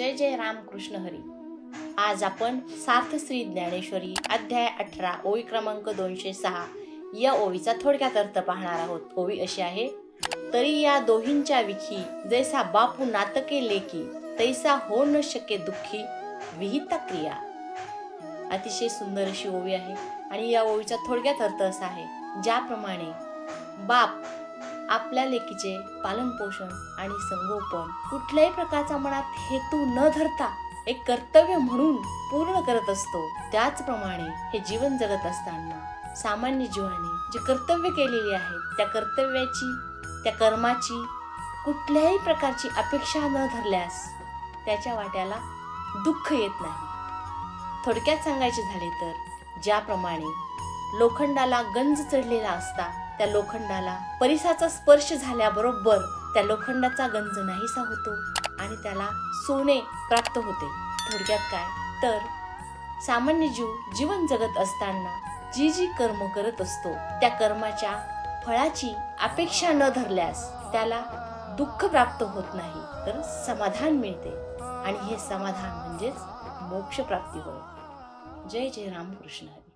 जय जय रामकृष्ण हरी. आज आपण सार्थ श्री ज्ञानेश्वरी अध्याय अठरा ओळी क्रमांक दोनशे सहा या ओळीचा थोडक्यात अर्थ पाहणार आहोत. ओवी अशी आहे तरी या दोहींच्या विखी जैसा बापू नातके लेकी तैसा हो न शके दुःखी विहिता क्रिया. अतिशय सुंदर अशी ओवी आहे. आणि या ओवीचा थोडक्यात अर्थ असा आहे ज्याप्रमाणे बाप आपल्या लेकीचे पालनपोषण आणि संगोपन कुठल्याही प्रकारचा मनात हेतू न धरता एक कर्तव्य म्हणून पूर्ण करत असतो. त्याचप्रमाणे हे जीवन जगत असताना सामान्य जीवाने जे कर्तव्य केलेली आहेत त्या कर्तव्याची त्या कर्माची कुठल्याही प्रकारची अपेक्षा न धरल्यास त्याच्या वाट्याला दुःख येत नाही. थोडक्यात सांगायचे झाले तर ज्याप्रमाणे लोखंडाला गंज चढलेला असता त्या लोखंडाला. परिसाचा स्पर्श झाल्याबरोबर त्या लोखंडाचा गंज नाहीसा होतो आणि त्याला सोने प्राप्त होते. थोडक्यात काय? तर सामान्य जीव जीवन जगत असताना जी जी कर्म करत असतो त्या कर्माच्या फळाची अपेक्षा न धरल्यास त्याला दुःख प्राप्त होत नाही तर समाधान मिळते. आणि हे समाधान म्हणजेच मोक्ष प्राप्ती होय. जय जय रामकृष्ण हरी.